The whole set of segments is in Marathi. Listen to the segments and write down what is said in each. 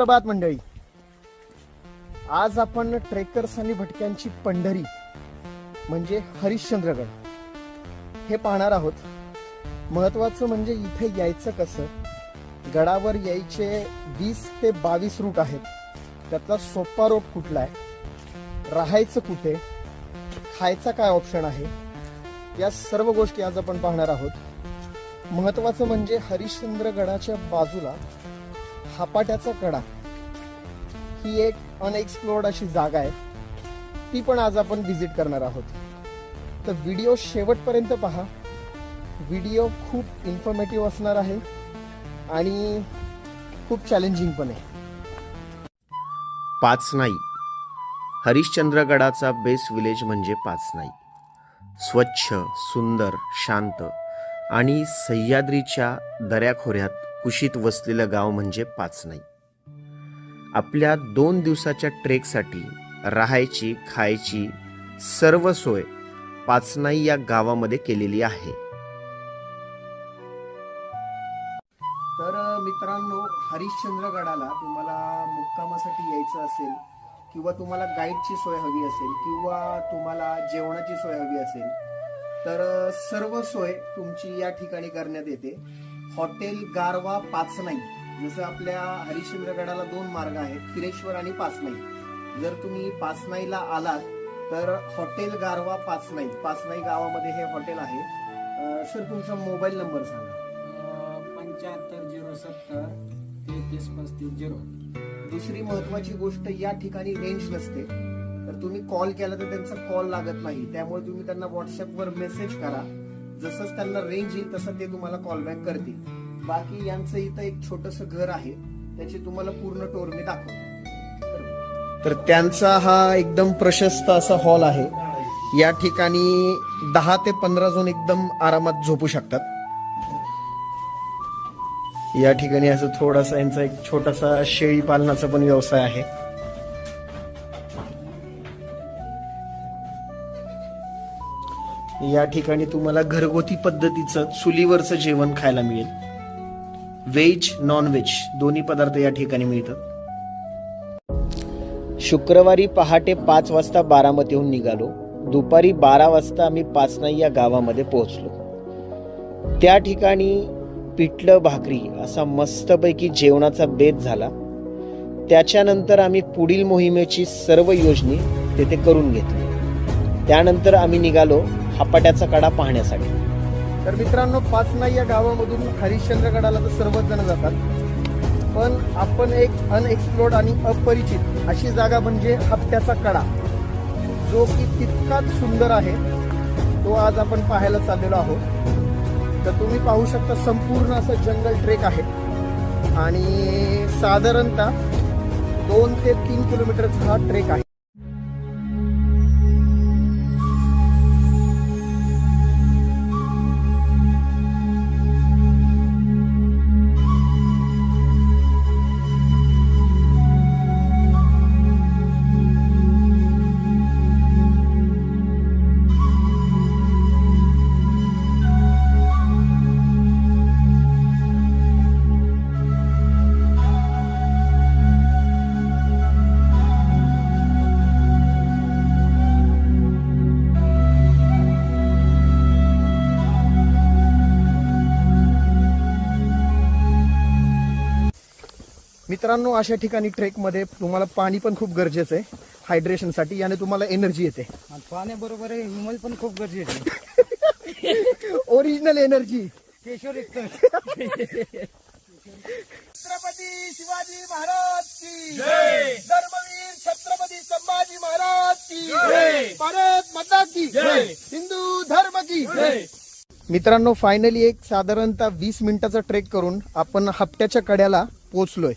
सुप्रभात मंडळी. आज आपण ट्रेकर्स आणि भटक्यांची पंढरी म्हणजे हरिश्चंद्रगड हे पाहणार आहोत. महत्वाचं म्हणजे इथे यायचं कसं? गडावर यायचे वीस ते बावीस रूट आहेत. त्यातला सोपा रोड कुठला आहे? राहायचं कुठे? खायचा काय ऑप्शन आहे? या सर्व गोष्टी आज आपण पाहणार आहोत. महत्वाचं म्हणजे हरिश्चंद्रगडाच्या बाजूला हापाट्याचा कडा. ही एक अनएक्सप्लोर्ड अशी जागा आहे. ती पण आज आपण व्हिजिट करणार आहोत. तर व्हिडिओ शेवटपर्यंत पहा. व्हिडिओ खूप इन्फॉर्मेटिव्ह असणार आहे. आणि खूप चॅलेंजिंग पण आहे. पाचनाई हरिश्चंद्रगडाचा बेस विलेज म्हणजे पाचनाई स्वच्छ सुंदर शांत आणि सह्याद्रीच्या दऱ्याखोऱ्यात कुशीत वसलेलं गाव म्हणजे पाचनाई. आपल्या दोन दिवसाच्या ट्रेकसाठी राहायची खायची सर्व सोय पाचनाई या गावामध्ये केलेली आहे. तर मित्रांनो मित्रांनो हरिश्चंद्रगडाला तुम्हाला मुक्कामासाठी यायचं असेल किंवा तुम्हाला गाईडची सोय हवी असेल किंवा तुम्हाला जेवणाची सोय हवी असेल तर सर्व सोय तुमची या ठिकाणी करण्यात येते. हॉटेल गारवा पाचनाई जसं आपल्या हरिश्चंद्रगडाला दोन मार्ग आहेत किरेश्वर आणि पाचनाई जर तुम्ही पाचनाईला आलात तर हॉटेल गारवा पाचनाई पाचनाई गावामध्ये हे हॉटेल आहे. सर तुमचा मोबाईल नंबर सांगा. पंच्याहत्तर झिरो सत्तर तेहतीस पस्तीस झिरो. दुसरी महत्वाची गोष्ट या ठिकाणी रेंज नसते. तर तुम्ही कॉल केला तर त्यांचा कॉल लागत नाही. त्यामुळे तुम्ही त्यांना व्हॉट्सअपवर मेसेज करा. जसंच त्यांना रेंज येईल तसं ते तुम्हाला कॉल बॅक करतील. बाकी यांचं इथं एक छोटस घर आहे त्याची तुम्हाला पूर्ण टोर मी दाखवतो. तर त्यांचा हा एकदम प्रशस्त असा हॉल आहे. या ठिकाणी दहा ते पंधरा जण एकदम आरामात झोपू शकतात. या ठिकाणी असं थोडासा यांचा एक छोटासा शेळी पालनाचा पण व्यवसाय आहे. या ठिकाणी तुम्हाला घरगुती पद्धतीचं चुलीवरचं जेवण खायला मिळेल. व्हेज नॉन व्हेज दोन्ही पदार्थ या ठिकाणी मिळतात. शुक्रवारी पहाटे पाच वाजता बारामतीहून निघालो. दुपारी बारा वाजता आम्ही पाचनाई या गावामध्ये पोहोचलो. त्या ठिकाणी पिठलं भाकरी असा मस्तपैकी जेवणाचा बेत झाला. त्याच्यानंतर आम्ही पुढील मोहिमेची सर्व योजने तेथे करून घेतली. त्यानंतर आम्ही निघालो. हापाट्याचा कडा पाहण्यासाठी. तर मित्रांनो पाचना या गावामधून हरिश्चंद्रगडाला तर सर्वच जण जातात. पण आपण एक अनएक्सप्लोर्ड आणि अपरिचित अशी जागा म्हणजे हप्त्याचा कडा. जो की तितकाच सुंदर आहे तो आज आपण पाहायला चाललेलो आहोत. तर तुम्ही पाहू शकता संपूर्ण असं जंगल ट्रेक आहे. आणि साधारणतः दोन ते तीन किलोमीटरचा हा ट्रेक आहे. मित्रांनो अशा ठिकाणी ट्रेकमध्ये तुम्हाला पाणी पण खूप गरजेचं आहे. हायड्रेशनसाठी याने तुम्हाला एनर्जी येते. आणि पाण्याबरोबर आहे विमल पण खूप गरजेचं आहे. ओरिजिनल एनर्जी एकतर छत्रपती शिवाजी महाराज की धर्मवीर छत्रपती संभाजी महाराज की भारत माता की हिंदू धर्म की मित्रांनो फायनली एक साधारणतः वीस मिनिटाचा ट्रेक करून आपण हप्त्याच्या कड्याला पोहोचलोय.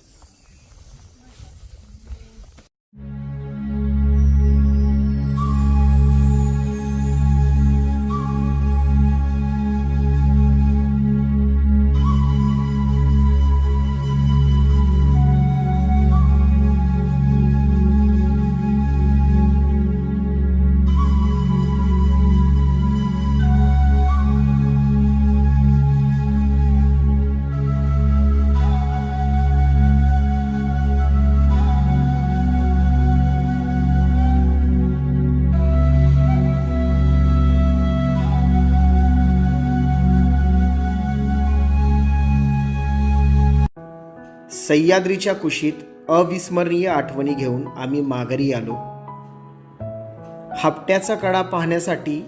सह्याद्रीच्या कुशीत अविस्मरणीय आठवणी घेऊन आम्ही माघारी आलो. हप्त्याचा कडा पाहण्यासाठी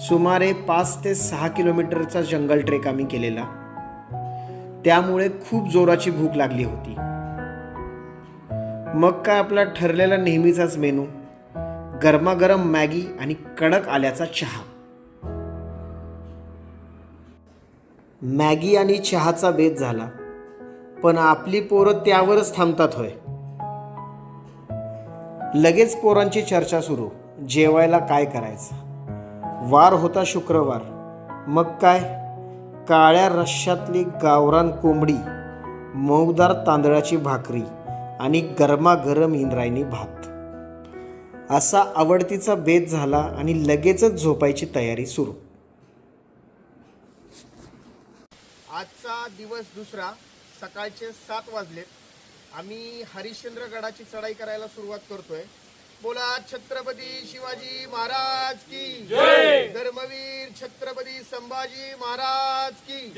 सुमारे पाच ते सहा किलोमीटरचा जंगल ट्रेक आम्ही केलेला. त्यामुळे खूप जोराची भूक लागली होती. मग काय आपला ठरलेला नेहमीचाच मेनू? गरमागरम मॅगी आणि कडक आल्याचा चहा. मॅगी आणि चहाचा बेत झाला. पण आपली पोरं त्यावरच थांबतात होय. लगेच पोरांची चर्चा सुरू. जेवायला काय करायचं? वार होता शुक्रवार. मग काय? काळ्या रश्श्यातली गावरान कोंबडी मऊदार तांदळाची भाकरी आणि गरमागरम इंद्रायणी भात. असा आवडतीचा बेत झाला आणि लगेचच झोपायची तयारी सुरू. आजचा दिवस दुसरा. सकाळचे सात वाजलेत. आम्ही हरिश्चंद्र गडाची चढाई करायला सुरुवात करतोय. बोला छत्रपती शिवाजी महाराज की. जय! धर्मवीर छत्रपती संभाजी महाराज की.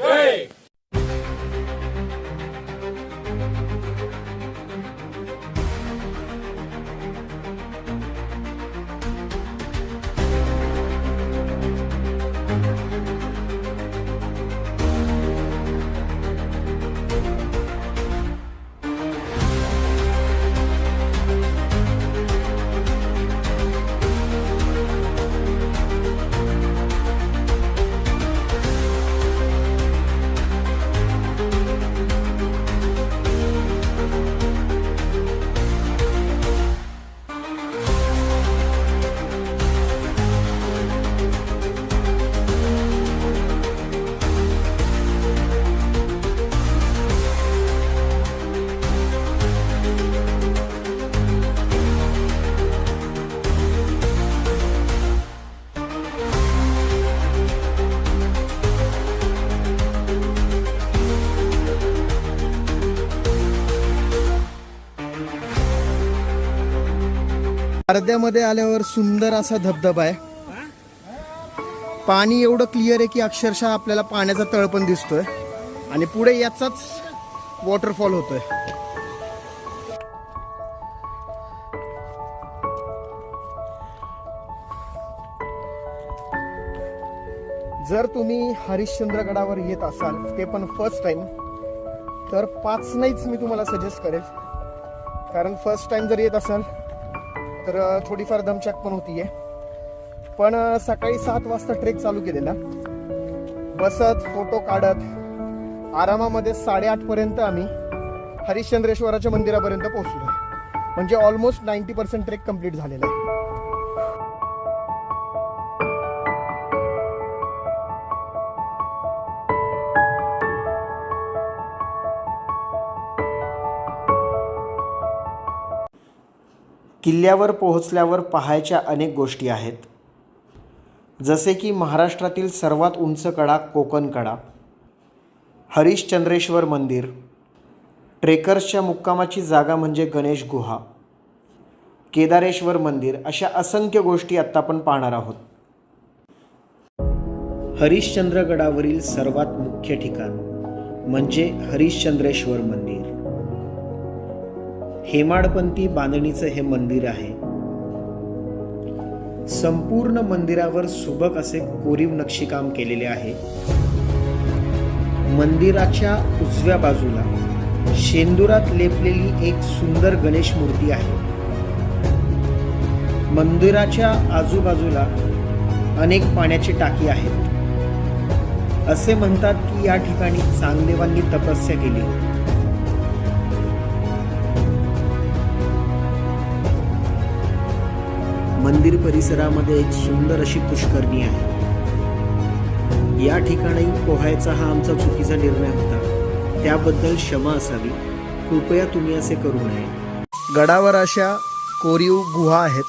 अर्ध्यामध्ये आल्यावर सुंदर असा धबधबा आहे. पाणी एवढं क्लिअर आहे की अक्षरशः आपल्याला पाण्याचा तळ पण दिसतोय. आणि पुढे याचाच वॉटरफॉल होतोय. जर तुम्ही हरिश्चंद्रगडावर येत असाल ते पण फर्स्ट टाइम तर पाच नाहीच मी तुम्हाला सजेस्ट करेल. कारण फर्स्ट टाइम जर येत असाल तर थोडीफार दमछाक पण होतीये. पण सकाळी सात वाजता ट्रेक चालू केलेला. बसत फोटो काढत आरामामध्ये साडेआठ पर्यंत आम्ही हरिश्चंद्रेश्वराच्या मंदिरापर्यंत पोहोचलो म्हणजे almost ninety percent trek complete झालेला आहे. किल्ल्यावर पोहोचल्यावर पाहायच्या अनेक गोष्टी आहेत. जसे की महाराष्ट्रातील सर्वात उंच कडा कोकण कडा हरिश्चंद्रेश्वर मंदिर ट्रेकर्सच्या मुक्कामाची जागा म्हणजे गणेश गुहा केदारेश्वर मंदिर अशा असंख्य गोष्टी आत्ता आपण पाहणार आहोत. हरिश्चंद्रगडावरील सर्वात मुख्य ठिकाण म्हणजे हरिश्चंद्रेश्वर मंदिर. हेमाडपंथी बांधणीचं हे मंदिर आहे. संपूर्ण मंदिरावर सुबक असे कोरीव नक्षीकाम केलेले आहे. मंदिराच्या उजव्या बाजूला शेंदुरात लेपलेली एक सुंदर गणेश मूर्ती आहे. मंदिराच्या आजूबाजूला अनेक पाण्याची टाकी आहेत. असे म्हणतात की या ठिकाणी चांगदेवांनी तपस्या केली. मंदिर परिसरामध्ये एक सुंदर अशी पुष्करणी आहे. या ठिकाणी पोहायचा हा आमचा चुकीचा निर्णय होता. त्याबद्दल क्षमा असावी. कृपया तुम्ही असे करू नये. गडावर अशा कोरीव गुहा आहेत.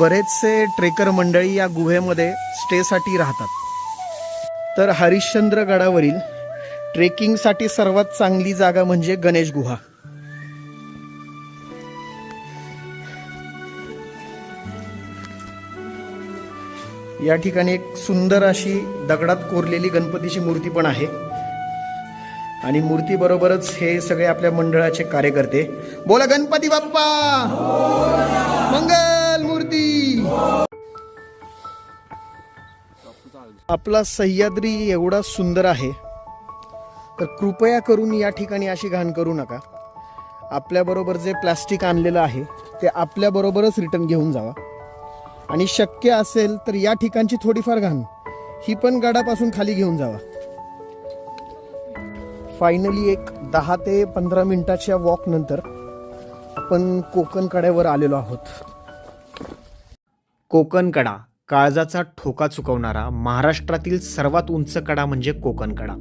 बरेचसे ट्रेकर मंडळी या गुहेमध्ये स्टेसाठी राहतात. तर हरिश्चंद्र गडावरील ट्रेकिंगसाठी सर्वात चांगली जागा म्हणजे गणेश गुहा. या ठिकाणी एक सुंदर अशी दगडात कोरलेली गणपतीची मूर्ती पण आहे. आणि मूर्तीबरोबरच हे सगळे आपल्या मंडळाचे कार्यकर्ते. बोला गणपती बाप्पा! मंगल मूर्ती! आपला सह्याद्री एवढा सुंदर आहे. तर कृपया करून या ठिकाणी अशी घाण करू नका. आपल्याबरोबर जे प्लास्टिक आणलेलं आहे ते आपल्याबरोबरच रिटर्न घेऊन जावा. आणि शक्य असेल तर या ठिकाणची थोडीफार घाण. ही पण गडापासून खाली घेऊन जावा. फायनली एक दहा ते पंधरा मिनिटाच्या वॉक नंतर आपण कोकण कड्यावर आलेलो आहोत. कोकण कडा काळजाचा ठोका चुकवणारा महाराष्ट्रातील सर्वात उंच कडा म्हणजे कोकण कडा.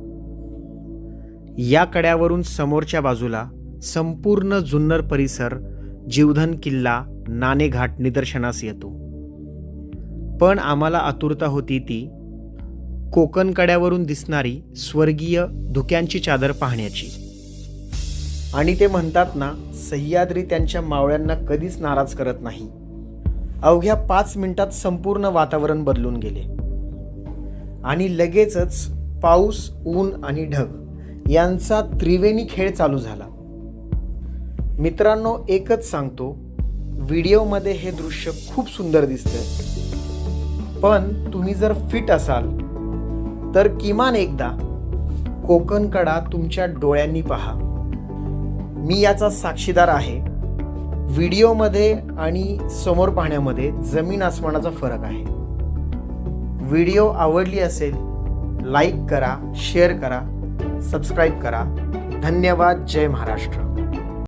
या कड्यावरून समोरच्या बाजूला संपूर्ण जुन्नर परिसर जीवधन किल्ला नाणेघाट निदर्शनास येतो. पण आम्हाला आतुरता होती ती. कोकण कड्यावरून दिसणारी स्वर्गीय धुक्यांची चादर पाहण्याची. आणि ते म्हणतात ना सह्याद्री त्यांच्या मावळ्यांना कधीच नाराज करत नाही. अवघ्या पाच मिनिटात संपूर्ण वातावरण बदलून गेले. आणि लगेचच पाऊस ऊन आणि ढग यांचा त्रिवेणी खेळ चालू झाला. मित्रांनो एकच सांगतो व्हिडिओमध्ये हे दृश्य खूप सुंदर दिसतं पण तुम्ही जर फिट असाल तर किमान एकदा कोकणकडा तुमच्या डोळ्यांनी पहा. मी याचा साक्षीदार आहे. व्हिडिओमध्ये आणि समोर पाहण्यामध्ये जमीन आसमानाचा फरक आहे. व्हिडिओ आवडली असेल लाईक करा शेअर करा सबस्क्राईब करा. धन्यवाद. जय महाराष्ट्र.